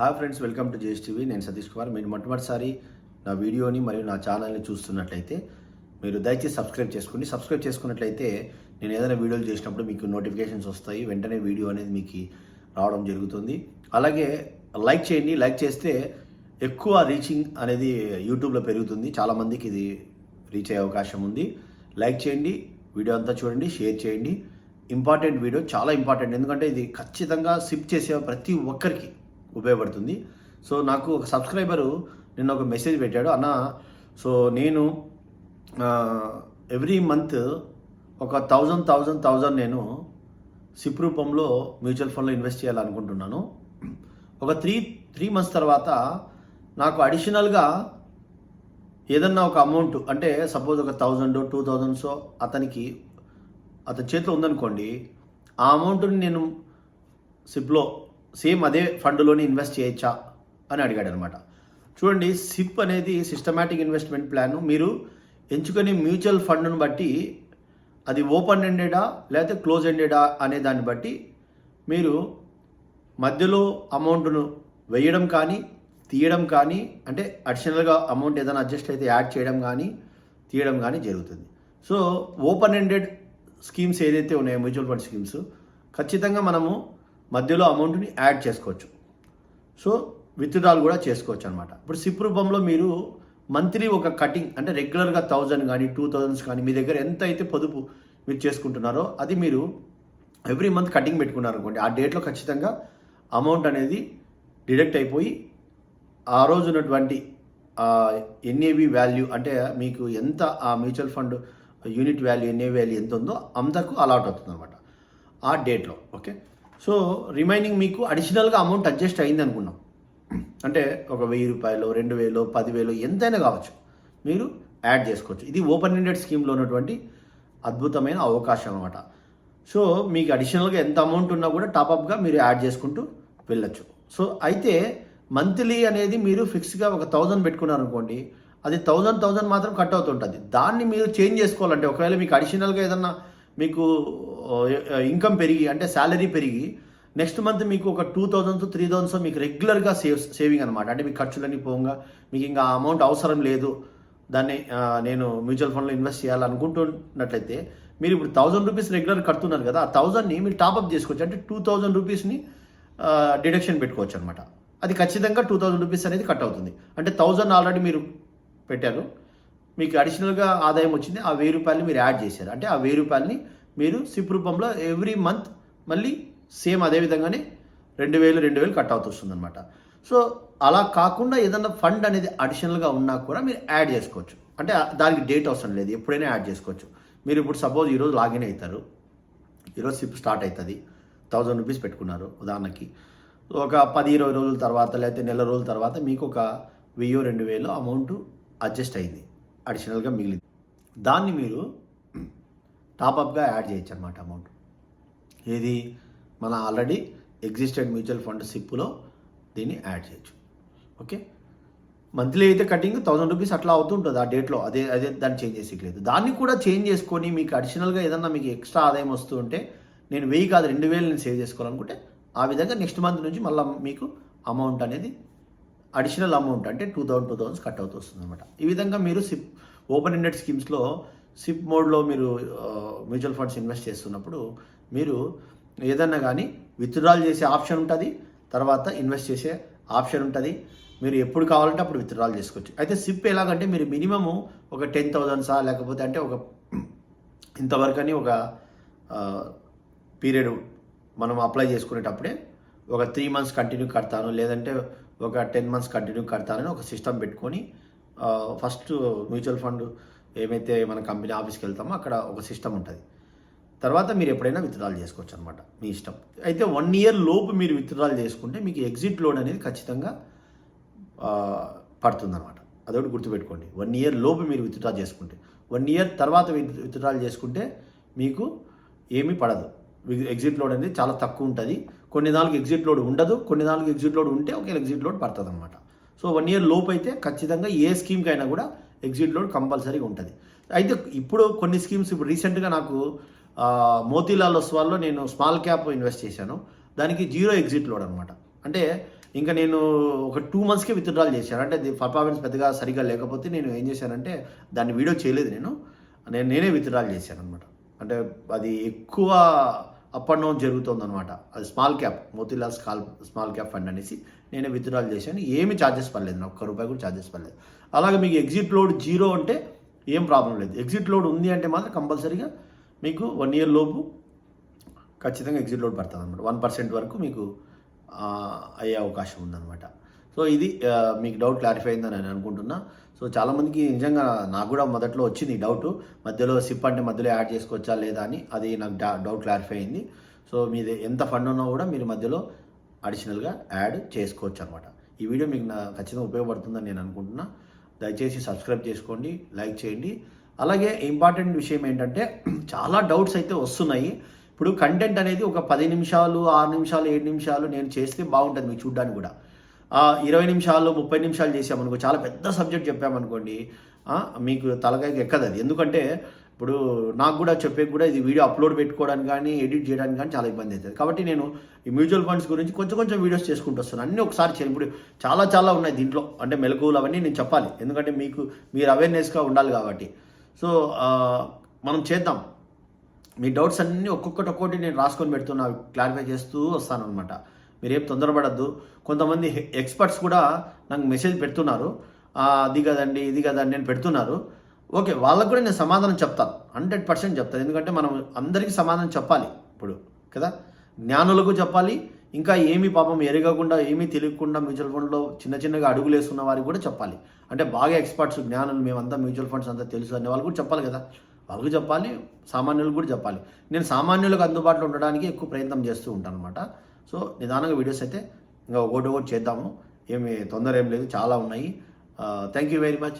Hi friends welcome to JS TV. నేను సతీష్ కుమార్. మీరు మొట్టమొదటిసారి నా వీడియోని మరియు నా ఛానల్ని చూస్తున్నట్లయితే మీరు దయచేసి సబ్స్క్రైబ్ చేసుకోండి సబ్స్క్రైబ్ చేసుకున్నట్లయితే నేను ఏదైనా వీడియోలు చేసినప్పుడు మీకు నోటిఫికేషన్స్ వస్తాయి. వెంటనే వీడియో అనేది మీకు రావడం జరుగుతుంది. అలాగే లైక్ చేయండి. లైక్ చేస్తే ఎక్కువ రీచింగ్ అనేది యూట్యూబ్లో పెరుగుతుంది. చాలామందికి ఇది రీచ్ అయ్యే అవకాశం ఉంది. లైక్ చేయండి. వీడియో అంతా చూడండి. షేర్ చేయండి. ఇంపార్టెంట్ వీడియో చాలా ఇంపార్టెంట్. ఎందుకంటే ఇది ఖచ్చితంగా సిప్ చేసే ప్రతి ఒక్కరికి ఉపయోగపడుతుంది. సో నాకు ఒక సబ్స్క్రైబరు నిన్న ఒక మెసేజ్ పెట్టాడు. అన్న సో నేను ఎవ్రీ మంత్ ఒక థౌజండ్ థౌజండ్ థౌజండ్ నేను సిప్ రూపంలో మ్యూచువల్ ఫండ్లో ఇన్వెస్ట్ చేయాలనుకుంటున్నాను. ఒక త్రీ త్రీ మంత్స్ తర్వాత నాకు అడిషనల్గా ఏదన్నా ఒక అమౌంట్ అంటే సపోజ్ ఒక థౌజండ్ టూ థౌజండ్సో అతనికి అతని చేతిలో ఉందనుకోండి ఆ అమౌంట్ని నేను సిప్లో సేమ్ అదే ఫండ్లోనే ఇన్వెస్ట్ చేయొచ్చా అని అడిగాడు అనమాట చూడండి సిప్ అనేది సిస్టమాటిక్ ఇన్వెస్ట్మెంట్ ప్లాన్. మీరు ఎంచుకునే మ్యూచువల్ ఫండ్ను బట్టి అది ఓపెన్ ఎండెడా లేకపోతే క్లోజ్ ఎండెడా అనే దాన్ని బట్టి మీరు మధ్యలో అమౌంట్ను వేయడం కానీ తీయడం కానీ అంటే అడిషనల్గా అమౌంట్ ఏదైనా అడ్జస్ట్ అయితే యాడ్ చేయడం కానీ తీయడం కానీ జరుగుతుంది. సో ఓపెన్ ఎండెడ్ స్కీమ్స్ ఏదైతే ఉన్నాయో మ్యూచువల్ ఫండ్ స్కీమ్స్ ఖచ్చితంగా మనము మధ్యలో అమౌంట్ని యాడ్ చేసుకోవచ్చు. సో విత్డ్రాల్ కూడా చేసుకోవచ్చు అనమాట ఇప్పుడు సిప్ రూపంలో మీరు మంత్లీ ఒక కటింగ్ అంటే రెగ్యులర్గా థౌజండ్ కానీ టూ థౌజండ్స్ కానీ మీ దగ్గర ఎంత అయితే పొదుపు మీరు చేసుకుంటున్నారో అది మీరు ఎవ్రీ మంత్ కటింగ్ పెట్టుకున్నారు అనుకోండి ఆ డేట్లో ఖచ్చితంగా అమౌంట్ అనేది డిడక్ట్ అయిపోయి ఆ రోజు ఉన్నటువంటి ఎన్ఏవి వాల్యూ అంటే మీకు ఎంత ఆ mutual fund unit value NA value ఎంత ఉందో అంతకు అలాట్ అవుతుంది అనమాట ఆ డేట్లో ఓకే? సో రిమైనింగ్ మీకు అడిషనల్గా అమౌంట్ అడ్జస్ట్ అయింది అనుకున్నాం. అంటే ఒక వెయ్యి రూపాయలు రెండు వేలు పదివేలు ఎంతైనా కావచ్చు. మీరు యాడ్ చేసుకోవచ్చు. ఇది ఓపెన్ ఎండెడ్ స్కీమ్లో ఉన్నటువంటి అద్భుతమైన అవకాశం అనమాట సో మీకు అడిషనల్గా ఎంత అమౌంట్ ఉన్నా కూడా టాపప్గా మీరు యాడ్ చేసుకుంటూ వెళ్ళచ్చు. సో అయితే మంత్లీ అనేది మీరు ఫిక్స్గా ఒక థౌజండ్ పెట్టుకున్నారు అనుకోండి అది థౌజండ్ థౌజండ్ మాత్రం కట్ అవుతుంటుంది. దాన్ని మీరు చేంజ్ చేసుకోవాలంటే ఒకవేళ మీకు అడిషనల్గా ఏదన్నా మీకు ఇన్కమ్ పెరిగి అంటే శాలరీ పెరిగి నెక్స్ట్ మంత్ మీకు ఒక టూ థౌజండ్స్ త్రీ థౌజండ్స్ మీకు రెగ్యులర్గా సేవ్ సేవింగ్ అనమాట అంటే మీ ఖర్చులన్నీ పోగా మీకు ఇంకా అమౌంట్ అవసరం లేదు దాన్ని నేను మ్యూచువల్ ఫండ్లో ఇన్వెస్ట్ చేయాలనుకుంటున్నట్లయితే మీరు ఇప్పుడు థౌజండ్ రూపీస్ రెగ్యులర్ కడుతున్నారు కదా ఆ థౌజండ్ని మీరు టాప్అప్ చేసుకోవచ్చు. అంటే టూ థౌజండ్ రూపీస్ని డిడక్షన్ పెట్టుకోవచ్చు అనమాట అది ఖచ్చితంగా టూ థౌజండ్ రూపీస్ అనేది కట్ అవుతుంది. అంటే థౌజండ్ ఆల్రెడీ మీరు పెట్టారు మీకు అడిషనల్గా ఆదాయం వచ్చింది ఆ వెయ్యి రూపాయలు మీరు యాడ్ చేశారు. అంటే ఆ వెయ్యి రూపాయలని మీరు సిప్ రూపంలో ఎవ్రీ మంత్ మళ్ళీ సేమ్ అదే విధంగానే రెండు వేలు రెండు వేలు కట్ అవుతూ వస్తుంది అనమాట సో అలా కాకుండా ఏదన్నా ఫండ్ అనేది అడిషనల్గా ఉన్నా కూడా మీరు యాడ్ చేసుకోవచ్చు. అంటే దానికి డేట్ అవసరం లేదు ఎప్పుడైనా యాడ్ చేసుకోవచ్చు. మీరు ఇప్పుడు సపోజ్ ఈరోజు లాగిన్ అవుతారు ఈరోజు సిప్ స్టార్ట్ అవుతుంది థౌజండ్ రూపీస్ పెట్టుకున్నారు ఉదాహరణకి. ఒక పది ఇరవై రోజుల తర్వాత లేకపోతే నెల రోజుల తర్వాత మీకు ఒక వెయ్యో రెండు వేలు అమౌంట్ అడ్జస్ట్ అయింది. అడిషనల్గా మిగిలింది. దాన్ని మీరు టాపప్గా యాడ్ చేయొచ్చు అనమాట అమౌంట్ ఏది? మన ఆల్రెడీ ఎగ్జిస్టెడ్ మ్యూచువల్ ఫండ్ సిప్పులో దీన్ని యాడ్ చేయొచ్చు. ఓకే? మంత్లీ అయితే కటింగ్ థౌసండ్ రూపీస్ అట్లా అవుతుంటుంది ఆ డేట్లో అదే అదే దాన్ని చేంజ్ చేసేయలేదు దాన్ని కూడా చేంజ్ చేసుకొని మీకు అడిషనల్గా ఏదన్నా మీకు ఎక్స్ట్రా ఆదాయం వస్తూ ఉంటే నేను వెయ్యి కాదు రెండు వేలు నేను సేవ్ చేసుకోవాలనుకుంటే ఆ విధంగా నెక్స్ట్ మంత్ నుంచి మళ్ళీ మీకు అమౌంట్ అనేది అడిషనల్ అమౌంట్ అంటే two thousand two thousands cut అవుతూ వస్తుంది అనమాట ఈ విధంగా మీరు సిప్ ఓపెన్ ఎండెడ్ స్కీమ్స్లో సిప్ మోడ్లో మీరు మ్యూచువల్ ఫండ్స్ ఇన్వెస్ట్ చేస్తున్నప్పుడు మీరు ఏదన్నా కానీ విత్డ్రాల్ చేసే ఆప్షన్ ఉంటుంది తర్వాత ఇన్వెస్ట్ చేసే ఆప్షన్ ఉంటుంది. మీరు ఎప్పుడు కావాలంటే అప్పుడు విత్డ్రాల్ చేసుకోవచ్చు. అయితే సిప్ ఎలాగంటే మీరు మినిమము ఒక టెన్ థౌజండ్సా లేకపోతే అంటే ఒక ఇంతవరకు అని ఒక పీరియడ్ మనం అప్లై చేసుకునేటప్పుడే ఒక త్రీ మంత్స్ కంటిన్యూ కడతాను లేదంటే ఒక టెన్ మంత్స్ కంటిన్యూ కడతానని ఒక సిస్టమ్ పెట్టుకొని ఫస్ట్ మ్యూచువల్ ఫండ్ ఏమైతే మన కంపెనీ ఆఫీస్కి వెళ్తామో అక్కడ ఒక సిస్టమ్ ఉంటుంది. తర్వాత మీరు ఎప్పుడైనా విత్డ్రాల్ చేసుకోవచ్చు అనమాట మీ ఇష్టం. అయితే వన్ ఇయర్ లోపు మీరు విత్డ్రాల్ చేసుకుంటే మీకు ఎగ్జిట్ లోన్ అనేది ఖచ్చితంగా పడుతుందన్నమాట. అదొకటి గుర్తుపెట్టుకోండి. వన్ ఇయర్ లోపు మీరు విత్డ్రా చేసుకుంటే వన్ ఇయర్ తర్వాత విత్డ్రాల్ చేసుకుంటే మీకు ఏమీ పడదు. ఎగ్జిట్ లోడ్ అనేది చాలా తక్కువ ఉంటుంది. కొన్ని నాలుగు ఎగ్జిట్ లోడ్ ఉండదు. కొన్ని నాలుగు ఎగ్జిట్ లోడ్ ఉంటే ఒక ఎగ్జిట్ లోడ్ పడుతుంది అనమాట సో వన్ ఇయర్ లోపు అయితే ఖచ్చితంగా ఏ స్కీమ్కి అయినా కూడా ఎగ్జిట్ లోడ్ కంపల్సరీగా ఉంటుంది. అయితే ఇప్పుడు కొన్ని స్కీమ్స్ ఇప్పుడు రీసెంట్గా నాకు మోతీలాల్ ఒస్వాల్లో నేను స్మాల్ క్యాప్ ఇన్వెస్ట్ చేశాను. దానికి జీరో ఎగ్జిట్ లోడ్ అనమాట అంటే ఇంకా నేను ఒక టూ మంత్స్కే విత్డ్రాల్ చేశాను. అంటే పర్ఫార్మెన్స్ పెద్దగా సరిగా లేకపోతే నేను ఏం చేశానంటే దాన్ని వీడియో చేయలేదు నేను. నేను నేనే విత్డ్రాల్ చేశాను అనమాట అంటే అది ఎక్కువ అప్ అండ్ డౌన్ జరుగుతుంది అనమాట అది small cap Motilal small small cap fund అనేసి నేను విత్డ్రాల్ చేశాను. ఏమి ఛార్జెస్ పడలేదు నాకు ఒక్క రూపాయి కూడా ఛార్జెస్ పడలేదు. అలాగే మీకు ఎగ్జిట్ లోడ్ జీరో అంటే ఏం ప్రాబ్లం లేదు. ఎగ్జిట్ లోడ్ ఉంది అంటే మాత్రం కంపల్సరీగా మీకు వన్ ఇయర్ లోపు ఖచ్చితంగా ఎగ్జిట్ లోడ్ పడుతుంది అనమాట వన్ పర్సెంట్ వరకు మీకు అయ్యే అవకాశం ఉందన్నమాట. సో ఇది మీకు డౌట్ క్లారిఫై అయిందని నేను అనుకుంటున్నా. సో చాలామందికి నిజంగా నాకు కూడా మొదట్లో వచ్చింది డౌట్ మధ్యలో సిప్ అంటే మధ్యలో యాడ్ చేసుకోవచ్చా లేదా అని అది నాకు డా- డౌట్ క్లారిఫై అయింది. సో మీది ఎంత ఫండ్ ఉన్నా కూడా మీరు మధ్యలో అడిషనల్గా యాడ్ చేసుకోవచ్చు అనమాట ఈ వీడియో మీకు నా ఖచ్చితంగా ఉపయోగపడుతుందని నేను అనుకుంటున్నా. దయచేసి సబ్స్క్రైబ్ చేసుకోండి లైక్ చేయండి. అలాగే ఇంపార్టెంట్ విషయం ఏంటంటే చాలా డౌట్స్ అయితే వస్తున్నాయి. ఇప్పుడు కంటెంట్ అనేది ఒక పది నిమిషాలు ఆరు నిమిషాలు ఏడు నిమిషాలు నేను చేస్తే బాగుంటుంది మీకు చూడడానికి కూడా. ఇరవై నిమిషాలు ముప్పై నిమిషాలు చేసామనుకో చాలా పెద్ద సబ్జెక్ట్ చెప్పామనుకోండి మీకు తలకాయకి ఎక్కదు అది. ఎందుకంటే ఇప్పుడు నాకు కూడా చెప్పే కూడా ఇది వీడియో అప్లోడ్ పెట్టుకోవడానికి కానీ ఎడిట్ చేయడానికి కానీ చాలా ఇబ్బంది అవుతుంది. కాబట్టి నేను ఈ మ్యూచువల్ ఫండ్స్ గురించి కొంచెం కొంచెం వీడియోస్ చేసుకుంటూ వస్తాను. అన్నీ ఒకసారి చేయాలి ఇప్పుడు చాలా చాలా ఉన్నాయి దీంట్లో. అంటే మెలకువలు అవన్నీ నేను చెప్పాలి. ఎందుకంటే మీకు మీరు అవేర్నెస్గా ఉండాలి కాబట్టి. సో మనం చేద్దాం. మీ డౌట్స్ అన్నీ ఒక్కొక్కటి ఒక్కొక్కటి నేను రాసుకొని పెడుతున్నా క్లారిఫై చేస్తూ వస్తాను అనమాట మీరేం తొందరపడద్దు. కొంతమంది ఎక్స్పర్ట్స్ కూడా నాకు మెసేజ్ పెడుతున్నారు. అది కదండి ఇది కదండి అని పెడుతున్నారు. ఓకే వాళ్ళకు కూడా నేను సమాధానం చెప్తాను హండ్రెడ్ పర్సెంట్ చెప్తాను ఎందుకంటే మనం అందరికీ సమాధానం చెప్పాలి ఇప్పుడు కదా? జ్ఞానులకు చెప్పాలి. ఇంకా ఏమీ పాపం ఎరగకుండా ఏమీ తెలియకుండా మ్యూచువల్ ఫండ్లో చిన్న చిన్నగా అడుగులు వేసుకున్న వారికి కూడా చెప్పాలి. అంటే బాగా ఎక్స్పర్ట్స్ జ్ఞానులు మేమంతా మ్యూచువల్ ఫండ్స్ అంతా తెలుసు అనే వాళ్ళు కూడా చెప్పాలి కదా? వాళ్ళకు చెప్పాలి సామాన్యులకు కూడా చెప్పాలి. నేను సామాన్యులకు అందుబాటులో ఉండడానికి ఎక్కువ ప్రయత్నం చేస్తూ ఉంటాను అనమాట సో నిదానంగా వీడియోస్ అయితే ఇంకా ఒకటి ఒకటి చేద్దాము. ఏమి తొందర ఏం లేదు చాలా ఉన్నాయి. Thank you very much